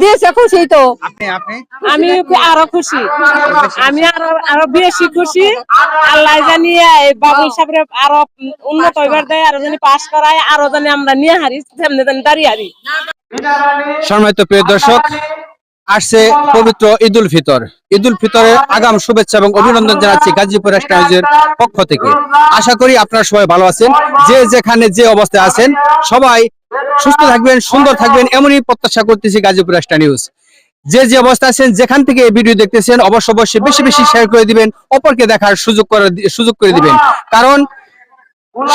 দিয়েছে খুশি তো। আপনি আপনি? আমি আরও খুশি। আমি আরও আরও বেশি খুশি। আল্লাহ জানি সাহেবের আরও উন্নত হইবার দেয় আরও জানি পাস করায় আরও জানি আমরা নিয়ে হারি সামনে জানি দাঁড়িয়ে হারি। সম্মানিত প্রিয় দর্শক আসছে পবিত্র ঈদ উল ফিতর। ঈদ উল ফিতরের আগাম শুভেচ্ছা এবং অভিনন্দন জানাচ্ছি গাজীপুর রাষ্ট্রের পক্ষ থেকে। আশা করি আপনারা সবাই ভালো আছেন। যে যেখানে যে অবস্থায় আছেন সবাই সুস্থ থাকবেন, সুন্দর থাকবেন, এমনই প্রত্যাশা করতেছি গাজীপুর রাষ্ট্র নিউজ যে যে অবস্থা আছেন, যেখান থেকে এই ভিডিও দেখতেছেন, অবশ্য অবশ্যই বেশি বেশি শেয়ার করে দিবেন, অপরকে দেখার সুযোগ করে সুযোগ করে দিবেন। কারণ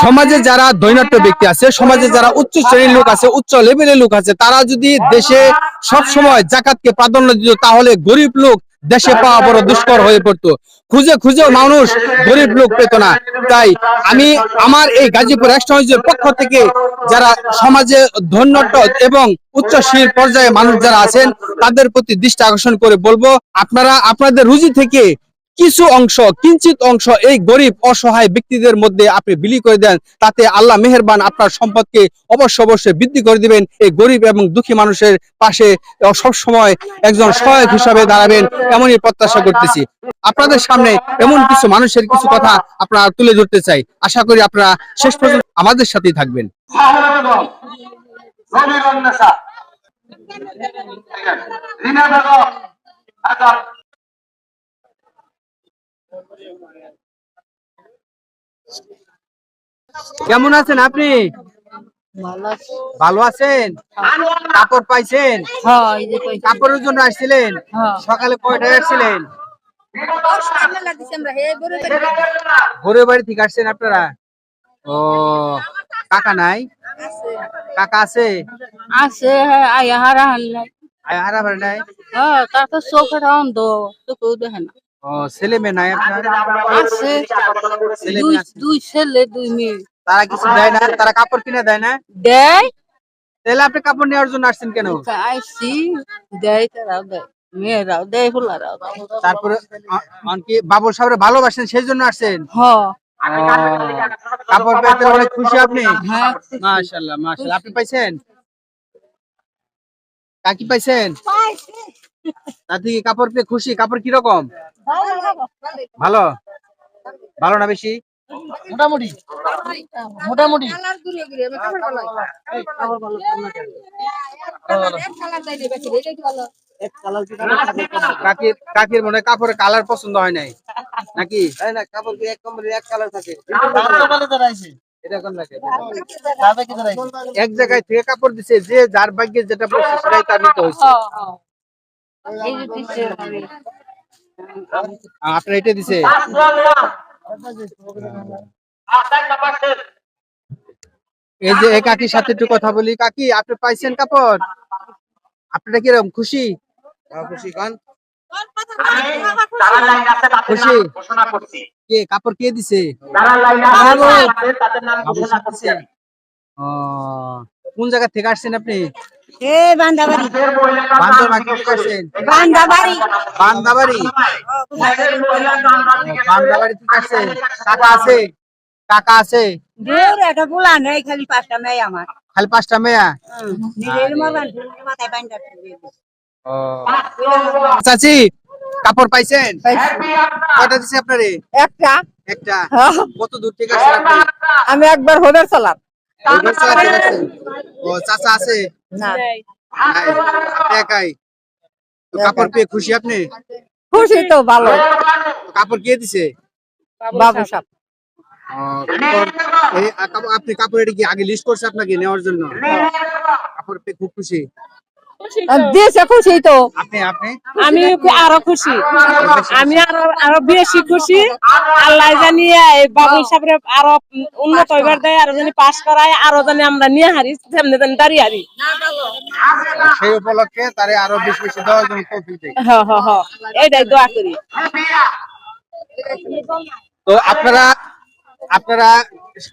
সমাজে যারা দৈনত্য ব্যক্তি আছে, সমাজে যারা উচ্চ শ্রেণির লোক আছে, উচ্চ লেভেলের লোক আছে, তারা যদি দেশে সব সময় জাকাতকে প্রাধান্য দিত, তাহলে গরিব লোক দেশে পাওয়া বড় দুষ্কর হয়ে পড়তো। খুঁজে খুঁজে মানুষ গরিব লোক পেত না। তাই আমি আমার এই গাজীপুর রাষ্ট্রের পক্ষ থেকে যারা সমাজে ধন্যট এবং উচ্চশীল পর্যায়ে মানুষ যারা আছেন, তাদের প্রতি দৃষ্টি আকর্ষণ করে বলব, আপনারা, আপনাদের রুজি থেকে কিছু অংশ, কিঞ্চিত অংশ এই গরিব, অসহায় ব্যক্তিদের মধ্যে আপনি বিলি করে দেন। তাতে আল্লাহ মেহেরবান আপনার সম্পদকে অবশ্য অবশ্যই বৃদ্ধি করে দিবেন। এই গরিব এবং দুঃখী মানুষের পাশে সব সময় একজন সহায়ক হিসাবে দাঁড়াবেন এমনই প্রত্যাশা করতেছি। আপনাদের সামনে এমন কিছু মানুষের কিছু কথা আপনারা তুলে ধরতে চাই। আশা করি আপনারা শেষ পর্যন্ত আমাদের সাথেই থাকবেন। বেগম কেমন আছেন আপনি? ভালো আছেন? কাপড় পাইছেন? কাপড়ের জন্য আসছিলেন? সকালে কয়টায় আসছিলেন? ভোরের বাড়ি থেকে আসছেন আপনারা? ও কাকা নাই? কাকা আছে? আছে আয়া হারা হাল্লাই আয় হারা বাড়ি নাই? হ্যাঁ তার তো চোখের অন্ধ চোখে দেখে না। ও ছেলে মেয়ে নাই আপনার? আছে। দুই দুই ছেলে দুই মেয়ে। তারা কিছু দেয় না? তারা কাপড় কিনে দেয় না? দেয়। তাহলে আপনি কাপড় নেওয়ার জন্য আসছেন কেন? আইসি দেয় তারাও দেয়। মেয়েরাও দেয় ফুলারাও তারপরে বাবুল সাহেব ভালোবাসেন সেই জন্য আসছেন কাপড় পেতে অনেক খুশি আপনি? হ্যাঁ। মাশাল্লাহ মাশাল্লাহ আপনি পাইছেন? কাকি পাইছেন? তাতে কাপড় পেয়ে খুশি? কাপড় কীরকম? ভালো? ভালো না বেশি? মোটামুটি। মোটামুটি। কাকির কাকির মনে কাপড়ের কালার পছন্দ হয় নাই। নাকি? কাপড় এক কম্বলের এক কালার থাকে এক জায়গায় থেকে কাপড় দিছে যে যার ভাগ্যে যেটা পড়ছে সেটাই তার নিতে হয়েছে। আপনার এটা দিছে। এই যে এই কাকির সাথে একটু কথা বলি। কাকি আপনি পাইছেন কাপড়? আপনারা কীরকম খুশি? খুশি কান? যারা লাইন আছে তাদের খুশি? করছি কে কাপড় কে দিছে? যারা লাইন আছে তাদের নাম বাবু ঘোষণা করছি দিছে? ও কোন জায়গা থেকে আসছেন আপনি? কাকা আছে? কাকা খালি পাঁচটা মেয়ে আমার। খালি পাঁচটা চাচি কাপড় পাইছেন? কয়টা দিছে আপনারে? একটা। একটা। কত দূর থেকে আসছেন আপনি? আমি একবার হোদের চালাম। ও চাচা আছে? না। একাই? কাপড় পেয়ে খুশি আপনি? খুশি তো ভালো কাপড় কে দিছে? বাবু সাহেব। আপনি কাপড় এটা কি আগে লিস্ট করছে আপনাকে নেওয়ার জন্য। কাপড় পেয়ে খুব খুশি। দিয়েছে খুশি তো। আপনি আপনি? আমি আরও খুশি? আমি আরও আরও বেশি খুশি। আল্লাহ জানি এই বাবুল সাহেবের আরও উন্নত হইবার দেয় আরও জানি পাস করায় আরও জানি আমরা নিয়ে হারি সামনে জানি দাঁড়িয়ে হারি। সেই উপলক্ষে তারে আরও বেশি বেশি দেওয়ার জন্য এইটাই দোয়া করি। তো আপনারা আপনারা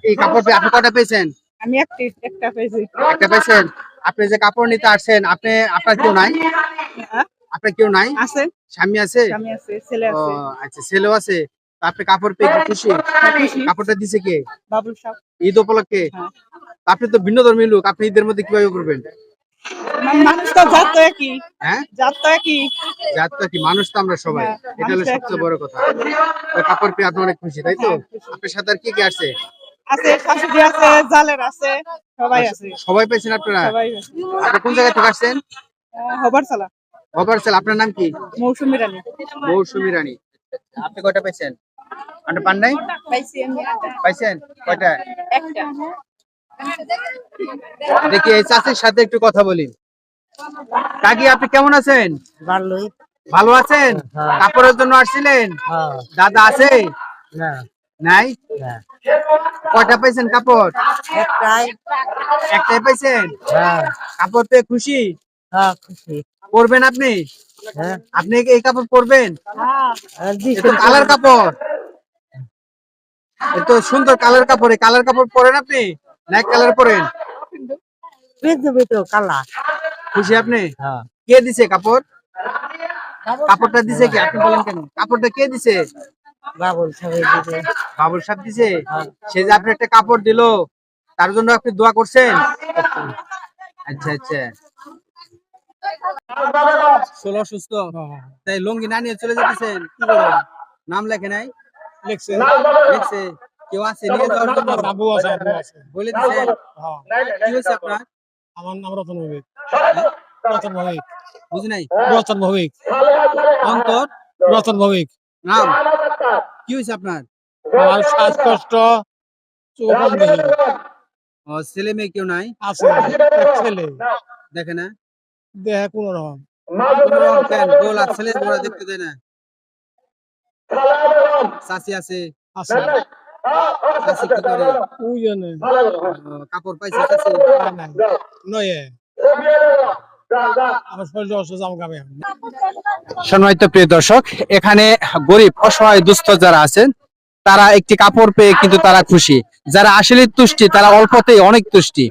এই কাপড় আপনি কটা পেয়েছেন? আমি একটা একটা পেয়েছি। একটা পেয়েছেন? আপনি যে কাপড় নিতে আসছেন আপনি আপনার কেউ নাই? আপনার কেউ নাই? আছে। স্বামী আছে? আচ্ছা ছেলেও আছে। আপনি কাপড় পেয়ে খুশি? কাপড়টা দিছে কে? ঈদ উপলক্ষে? হ্যাঁ। আপনি তো ভিন্ন ধর্মী লোক আপনি ঈদের মধ্যে কীভাবে করবেন মানুষ তো জাত তো একই। হ্যাঁ? জাত তো একই। জাত তো কি মানুষ তো আমরা সবাই। হ্যাঁ, এটা হলো সবচেয়ে বড় কথা। কাপড় পেয়ে আপনি অনেক খুশি তাই তো? আপনার সাথে আর কি কি আছে শাশুড়ি আছে জালের আছে। সবাই আছে। সবাই পেয়েছেন আপনারা? কোন জায়গা থেকে আসছেন আহ, হবার আপনার নাম কি? মৌসুমি রানী। মৌসুমী রানী। আপনি কয়টা পেয়েছেন আপনি পান নাই? পাইছেন? কয়টা? দেখি এই চাষির সাথে একটু কথা বলি। কাকি আপনি কেমন আছেন? ভালোই। ভালো আছেন? কাপড়ের জন্য আসছিলেন? দাদা আছে? নাই? কয়টা পাইছেন কাপড়? একটাই। একটাই পাইছেন? হ্যাঁ। কাপড় পেয়ে খুশি? হ্যাঁ খুশি। পরবেন আপনি? হ্যাঁ। আপনি এই কাপড় পরবেন? কালার কাপড়। এত সুন্দর কালার কাপড়। কালার কাপড় পরেন আপনি? না কালার পরেন? কালা। খুশি আপনি? হ্যাঁ। কে দিছে কাপড়? কাপড়টা দিছে কি? আপনি বলেন কেন? কাপড়টা কে দিছে? বাবুল সাহেব দিছে? সে যে আপনি একটা কাপড় দিল তার জন্য আপনি দোয়া করছেন? আচ্ছা আচ্ছা। ষোলো সুস্থ তাই লুঙ্গি না নিয়ে চলে যেতেছেন? কি করেন নাম লেখে নাই? লিখছে। লিখছে। কেউ আছে? নিয়ে যাওয়ার জন্য? আবু আছে বলে দিচ্ছেন হ্যাঁ। কি হয়েছে আপনার? আমার নাম রতন ভৌমিক। রতন ভৌমিক। বুঝি নাই? রতন ভৌমিক। অন্তর? রতন ভৌমিক। নাম? কি হয়েছে আপনার? আমার শ্বাসকষ্ট। ও, ছেলে মেয়ে কেউ নাই? আছে এক ছেলে। দেখে না। দেহে কোন রকম। কেন গোল আর ছেলে বড় দেখতে দেয় না। চাষি আছে। আছে। চাষি কি করে? ওই জন্য ও, কাপড় পাইছে চাষি আর নয়ে। সম্মানিত প্রিয় দর্শক, এখানে গরিব, অসহায়, দুস্থ যারা আছেন, তারা একটি কাপড় পেয়ে কিন্তু তারা খুশি। যারা আসলে তুষ্টি, তারা অল্পতেই অনেক তুষ্টি।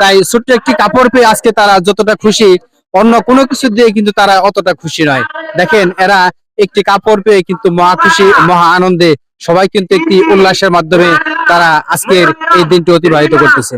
তাই ছোট্ট একটি কাপড় পেয়ে আজকে তারা যতটা খুশি, অন্য কোনো কিছু দিয়ে কিন্তু তারা অতটা খুশি নয়। দেখেন, এরা একটি কাপড় পেয়ে কিন্তু মহা খুশি, মহা আনন্দে সবাই কিন্তু একটি উল্লাসের মাধ্যমে তারা আজকের এই দিনটি অতিবাহিত করতেছে।